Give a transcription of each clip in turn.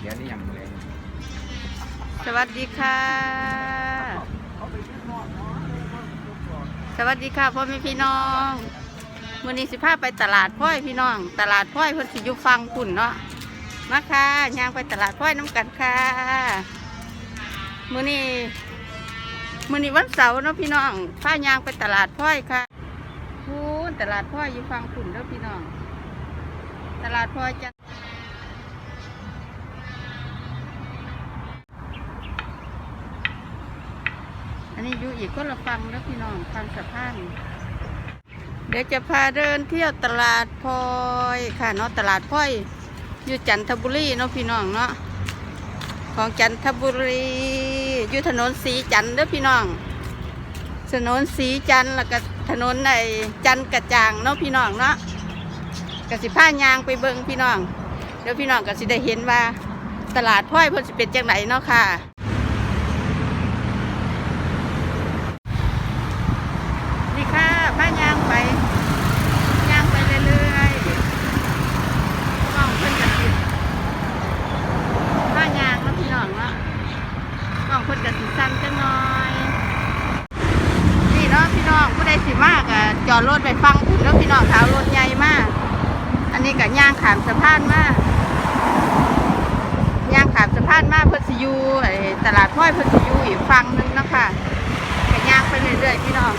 เดี๋ยวนี้ยังเลยสวัสดีค่ะ สวัสดีค่ะพ่อแม่พี่น้องวันนี้สิพาไปตลาดพ้อยพี่น้อง ตลาดพ้อยเพิ่นสิอยู่ฟังปุ่นเนาะมาค่ะย่างไปตลาดพ้อยน้ำกันค่ะมื้อนี้มื้อนี้วันเสาร์เนาะพี่น้องพาย่างไปตลาดพ้อยค่ะพูนตลาดพ้อยอยู่ฟังปุ่นเด้อพี่น้อง ตลาดพ้อยจะ อันนี้อยู่อีกคนละฟังแล้วพี่น้องฟังสะพานเดี๋ยวจะพาเดินเที่ยวตลาดพลอยค่ะเนาะตลาดพลอยอยู่จันทบุรีเนาะพี่น้องเนาะของจันทบุรีอยู่ถนนสีจันทร์เด้อพี่น้อง ถนนสีจันทร์แล้วก็ถนนในจันทร์กระจ่างเนาะพี่น้องเนาะกสิผ้ายางไปเบิงพี่น้องเดี๋ยวพี่น้องก็สิได้เห็นว่าตลาดพลอยเพิ่นสิเป็นจังไหนเนาะค่ะ นี่ค่ะพายางไปย่างไปเรื่อยๆกล้องเพิ่นกระติดพายางแล้วพี่น้องเนาะกล้ องเพิ่นกระติดสั้นจังหน่อยนี่เนาะพี่น้องผู้ใดสิมากอะจอดรถไปฟังถึงแล้วพี่น้องเท้ารถใหญ่มาก อันนี้ก็ย่างขามสะพานมากย่างขามสะพานมากเพื่อสิอยูตลาดพ้อยเพื่อสิอยูอีกฝั่งนึงนะคะก็ย่างไปเรื่อยๆพี่น้อง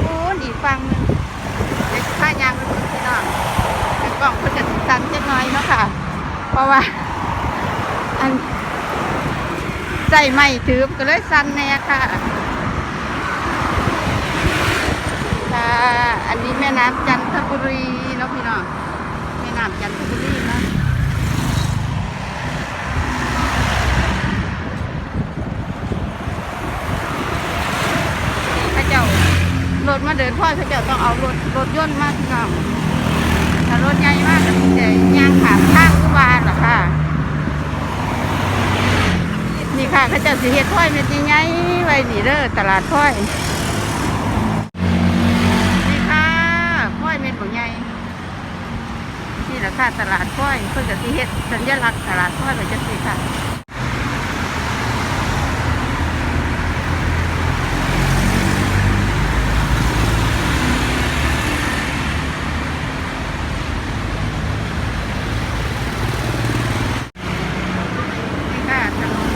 โอ้ดีฟังนึงเดี๋ยวข้ายางไปดูพี่น้องแต่กล่องเพิ่นจะสิสั่นจักหน่อยเนาะค่ะ เพราะว่าอัน ส่ไม่ถือก็เลยสั่นแน่ค่ะ ค่ะ อันนี้แม่น้ำจันทบุรีเนาะพี่น้องแม่น้ำจันทบุรีเนาะพระเจ้ารถมาเดินพ่อพระเจ้าต้องเอารถรถยนต์มาพี่น้องถ้ารถใหญ่มากก็มีแต่ยางขามทางอุบานหรอค่ะ นี่ค่ะเขาจะสิเฮ็ดถ้อยเม็ดใหญ่ๆไว้นี่เด้อตลาดถ้อย นี่ค่ะถ้อยเม็ดบ่ใหญ่นี่แหละค่ะตลาดถ้อยเพิ่นจะสิเฮ็ดสัญลักษณ์ตลาดถ้อยไว้จังซี่ค่ะ นี่ค่ะถนน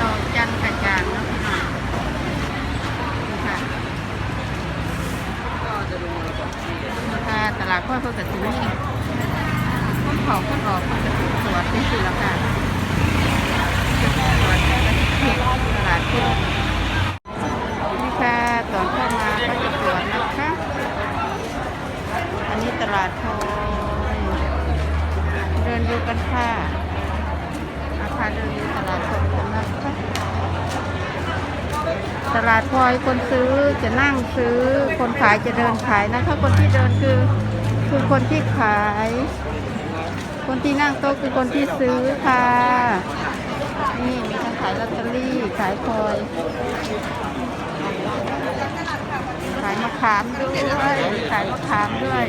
ดอกจันทร์กระจ่างเนาะพี่น้องนี่ค่ะนี่ค่ะตลาดพ่อเพื่อกระถิ่นนี่คนเขาคนออกคนกระถิ่นสวนนี่คือราคาสวนกระถิ่นตลาดพ่อนี่ค่ะตอนเข้ามาก็จะสวนนะคะ อันนี้ตลาดพลอยเดินดูกันค่ะ อาคารเดินดูตลาดสดกันนะคะตลาดพลอย คนซื้อจะนั่งซื้อ คนขายจะเดินขายนะคะคนที่เดินคือคือคนที่ขาย คนที่นั่งโต๊ะคือคนที่ซื้อค่ะ นี่มีทั้งขายลอตเตอรี่ขายพลอย ขายมะขามด้วยขายมะขามด้วย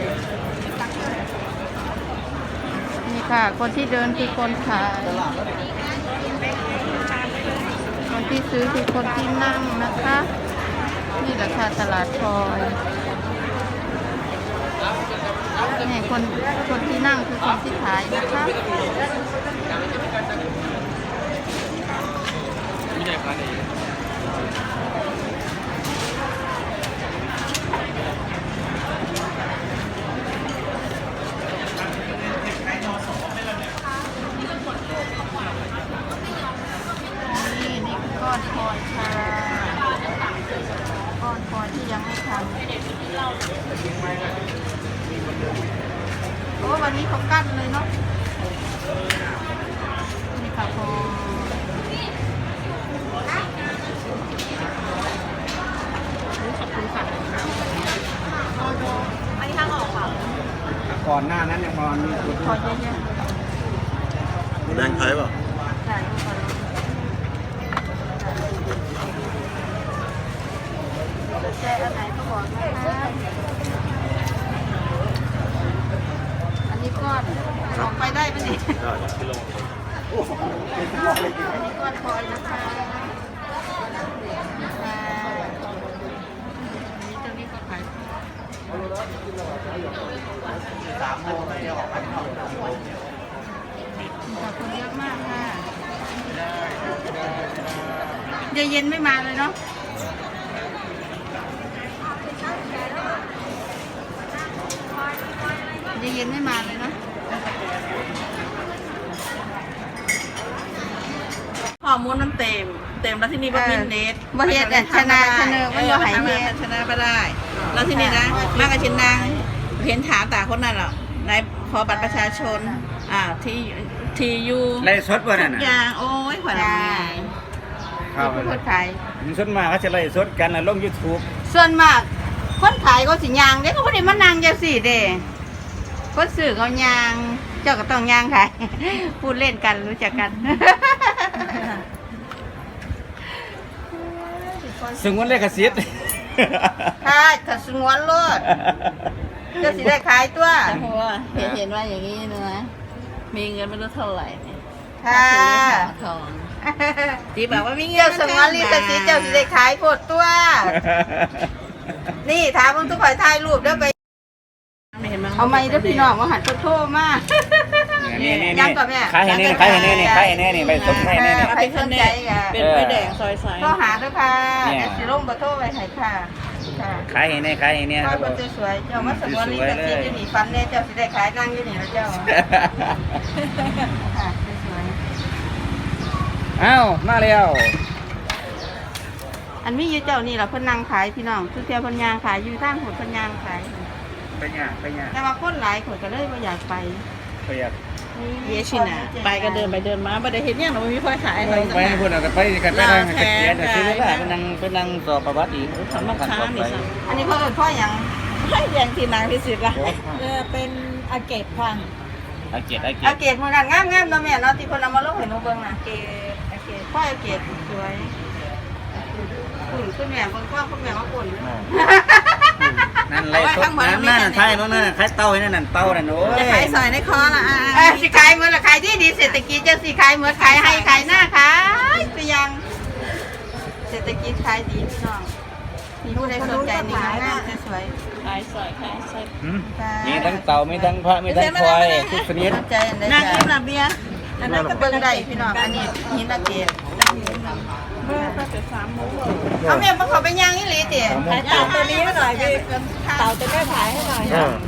นี่ค่ะ คนที่เดินคือคนขายคนที่ซื้อคือคนที่นั่งนะคะ นี่แหละค่ะตลาดพลอยนี่คนคนที่นั่งคือคนที่ขายนะคะไม่ได้พันเอง นี่นี่คือก้อนพลอยค่ะ ก้อนพลอยที่ยังไม่ทำโอ้วันนี้ เขากั้นเลยเนาะนี่ค่ะพลอยขอบคุณค่ะอันนี้ทางออกค่ะก่อนหน้านั้นยังพอมีจุดพลอยเยอะหมูแดงไทยเปล่ะๆถ่ายรูปก่อนสนใจอันไหนก็บอกนะคะ อันนี้ก้อนออกไปได้ปะนี่ได้กิโลอันนี้ก้อนพลอยนะคะค่ะอันนี้ตัวนี้ก็ขายสามโมงไม่ได้ออกไปนอกขอบคุณเยอะมากค่ะเดี๋ยวเย็นไม่มาเลยเนาะเดี๋ยวเย็นไม่มาเลยเนาะ ฮอร์โมนมันเต็ม เต็มแล้วที่นี่บ่มีเน็ตบ่เฮ็ดอะชนะชนะมันบ่ใหายเฮ็ดชนะบ่ได้ แล้วที่นี่นะมากับชินนางเห็นถามตาคนนั้นหรอในขอบัตรประชาชน อ่าที่ที่อยู่ไล่สดบ่นั่นทุน่ะกอย่างโอ้ยขวัญจ้าใหญ่มีผู้คนขายมันสดมาเขาจะไล่สดกันน่ะลง YouTube ส่วนมาก คนขายก็สิยางเด้เขาบ่ได้มานั่งจังซี่เด้คนซื้อเขายาง เจ้าก็ต้องยางขายพูดเล่นกันรู้จักกันซึ่งวันเลขสิทธิ์ค่ะถ้าสงวนโลดเจ้าสิได้ขายตัวแต่เพราะว่าเห็นเห็นว่าอย่างนี้นะมีเงินไม่รู้เท่าไหร่เนี่ยค่ะซื้อหาทองที่บอกว่ามีเงินเจ้าสงวนลิขสิทธิ์เจ้าสิได้ขายโพดตัว นี่ถามมึงทุกข่อยถ่ายรูปเด้อไปไม่ เห็นมั้งเอาไม้เด้อพี่น้องว่าหันโทษมากนี่นี่ยังก่อนแม่ขายให้แน่นี่ขายให้แน่นี่ขายให้แน่นี่ไล่สดขายให้แน่นี่ใครสนใจอะเป็นไฟแดงซอยสายโทรหาด้วยค่ะเนี่ยเดี๋ยวสิลงเบอร์โทรไว้ให้ค่ะค่ะขายให้แน่ขายให้แน่พ่คอรับคนสวยๆเจ้ามาสงวนลิขสิทธิ์อยู่นี่ฟันแน่เจ้าสิได้ขายนั่งอยู่นี่แล้วเจ้าค่ะสวยอ้าวมาแล้วๆอันมีอยู่เจ้านี่ล่ะเพิ่นนั่งขายพี่น้องทุกเที่ยวเพิ่นยางขายอยู่ทางหัวเพิ่นยางขาย ไปเนี่ยไปเนี่ยแต่ว่าคนหลายคนก็เลยบ่อยากไปไปอยากเยชินะไปก็เดินไปเดินมาบ่ได้เห็นอย่างหนูมีไฟขายอะไรไปให้พูดเอาไปกันไปทางเกียรติซื้อได้ไปนั่งไปนั่งสอบประวัติอีกทำมาค้านี่สิอันนี้เขาเอิ้นพ่อหยังให้แดงที่นางที่สุดละเออเป็นอาเกตค่ะอาเกียรติอาเกียอารติเกตมื้อนั้นงามๆเนาะแม่เนาะที่เพิ่นเอามาลงให้หนูเบิ่งน่ะเกตอาเกตพ่ออาเกตสวยคุณคุณแม่เบิ่งพ่อคุณแม่ว่าคุณ นั่นไรสดนั่นนั่นใช่นั่นนั่นใครเต้านั่นนั่นเต้านั่นโอ้ยจะขายซอยในคอละอะเออสิขายเหมือนละขายที่ดีเศรษฐกิจจะสิขายเหมือนขายให้ขายหน้าขายไปยัง เศรษฐกิจขายดีพี่น้องมีผู้ใดสนใจนี่งามๆสวยขายซอยขายซอยมีทั้งเต่ามีทั้งพระมีทั้งควายทุกชนิดๆสนใจอันใดนางจ้ะกินละเบียร์อันนั้นก็เบิ่งได้พี่น้องอันนี้หินอาเกตเมื่อก็จะสามโมงเอาแม่มาขอไปย่างอีหลีติขายเต่าตัวนี้ให้หน่อยพี่เต่าตัวแม่ขายให้หน่อย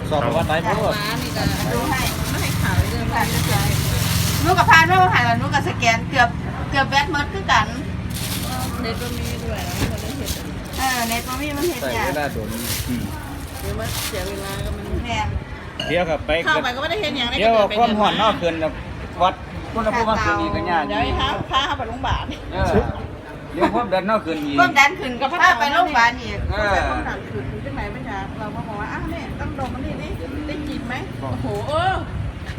สอบประวัติไปพูดร้านนี่ก็ดูให้ไม่ให้ขายเลยผ่านสวยๆหนูกับพานว่าผ่านแล้วหนูกับสแกนเกือบเกือบแบตหมดคือกันเน็ตก็มีด้วยแล้วก็ได้เห็นเออเน็ตบ่มีมันเฮ็ดใส่ยากเวลาโดนหรือว่าเสียเวลาก็มันแม่นเดี๋ยวครับไปเข้าไปก็ไม่ได้เห็นอย่างไรเดี๋ยวความห่อนนอกเกินวัดคุณภูมิคืนอีกกันยากเดี๋ยวให้ค้าค้าเข้าไปโรงพยาบาล เออเดี๋ยวความดันนอกคืนอีก ความดันขึ้นก็พาไปโรงพยาบาลอีกเออต้องดันขึ้นที่ไหนไม่ใช่เราก็บอกว่าอ้าวเนี่ยต้องดมมันนี่นี่ได้กินไหมโอ้โหเออ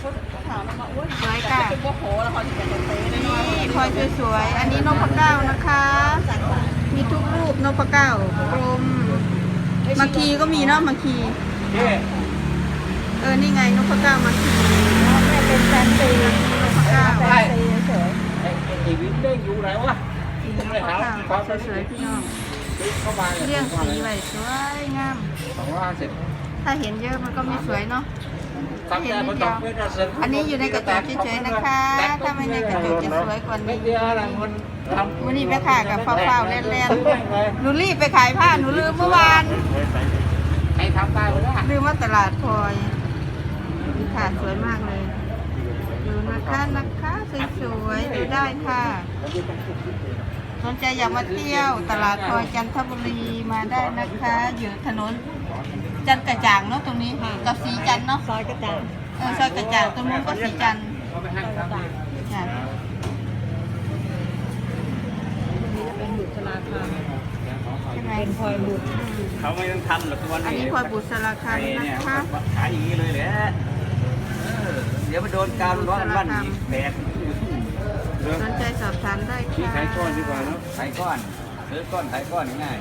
เขาถามเราว่าโอ๊ยจะเป็นโอ้โหแล้วเขาจะเป็นเต้ได้ไหมนี่พลอยสวยๆอันนี้นพเก้านะคะ มีทุกรูปนพเก้ากลมมาคีก็มีเนาะมาคี เจ๊เออ นี่ไงนพเก้ามาคีแม่เป็นแฟนซีนพเก้าแฟนซีเฉยไอ้ไอ้วินได้อยู่ไหนวะ นพเก้าสวยๆพี่น้องเข้ามาเรียงสีไว้สวยงามสองร้อยเสร็จถ้าเห็นเยอะมันก็ไม่สวยเนาะทำแต่มันต้องเป็นเสร็จอันนี้อยู่ในกระจกเฉยๆนะคะ ถ้าไม่ในกระจกจะสวยกว่าไม่นี้เดียวอะไรมันทำวันนี้ไปขายกับฟ้าวๆเล่นๆหนูรีบไปขายผ้าหนูลืมเมื่อวานให้ทำได้ก็ได้ลืมว่าตลาดพลอยค่ะสวยมากเลยดูนะคะนะคะสวยๆดูได้ค่ะ สนใจอยากมาเที่ยว ตลาดพลอยจันทบุรีมาได้นะคะ อยู่ถนนจันทร์กระจ่างเนาะตรงนี้กับสีจันทร์เนาะซอยกระจายเออซอยกระจ่างตรงนู้นก็สีจันทร์ค่ะนี่จะเป็นบุตรราคาใช่ไหมเป็นพลอยบุตรเขาไม่ต้องทำหรอกทุกวันอันนี้นี้พลอยบุษราคาไอ้นะเนี่ยคะขายอย่างนี้เลยแหละเออเดี๋ยวไปโดนการร้อนบ้านอีกแตกสนใจสอบถาม ได้ค่ะขายก้อนดีกว่าเนาะขายก้อนซื้อก้อนขายก้อนง่าย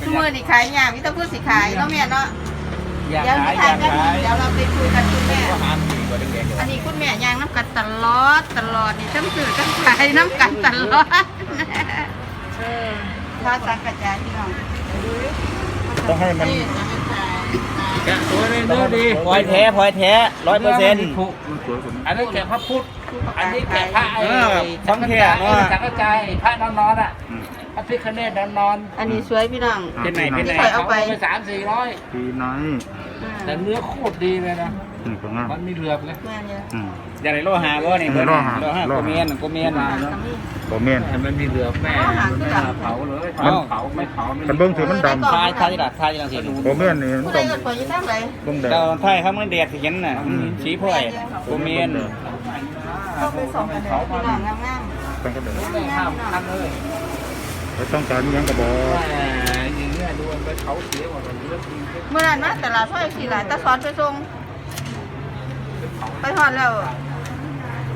ทุกมือนี่ขายอย่างมิตรพูดสิขายเนาะแม่เนาะอยากเดี๋ยวขายถ่าอยยากกันขายเดี๋ยวเราไปคุยกันคุณแม่ก็หามดีกว่าแดงๆอันนี้คุณแม่ยางน้ำกันตลอดตลอดนี่ทั้งสื่อทั้งขายน้ำกันตลอดข้าวสังกระจายพี่น้องต้องให้มันแกะตัวนี้เนื้อดีพลอยแท้พลอยแท้ร้อยเปอร์เซ็นต์อันนี้แกะพระพุทธ อันนี้แกะพระไอ้เออของแท้เนอะ สังกระจายพระนอนนอนอะพระพิคเนตนอนนอนอันนี้สวยพี่น้องเป็นไหนเป็นไหนที่ข่อยเอาไปไป สามสี่ร้อยปีน้อยแต่เนื้อโคตรดีเลยนะ อืมตรงนั้นมันมีเหลือบเลยแม่เนี่ยอืม อยากได้โลหะบ่นี่เออเพิ่นโลหะโลหะโลโกหะเมียนโกเมียนโบเมียนแต่มันมีเหลือบแม่ไม่น่าเผาเลยเผาเผาไม่เผาไม่กันเบิ้งถือมันดำทายทายที่หลักทายที่หลังสีโบเมียนนี่มันผู้ต้ใดองก็ข่อยอยู่ทางไหน เบิ้งแดงเจ้าไทยเขามันแดดสิเห็นน่ะอืมสีพลอยโกเมียน ต้องไปส่องกันเลยพี่น้องงามต้องกระเดินไม่ห้ามทันเลยไปต้องการอิหยังกระบอก แต่อย่างเงี้ยดูมันไปเผาเสียหมดมันเลือดจริงๆเมื่อนั้นนะตลาดซอยสี่หลายตาสอนไปส่งไปหอดแล้ว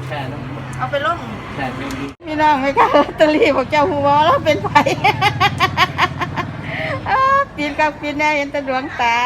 แค่นั้นเอาไปลงแค่เป็นดีพี่น้องไม่กล้าลอตเตอรี่บอกเจ้าหัวแล้วเป็นไผ อ้าวปีนกับปีนแน่เห็นแตะดวงตา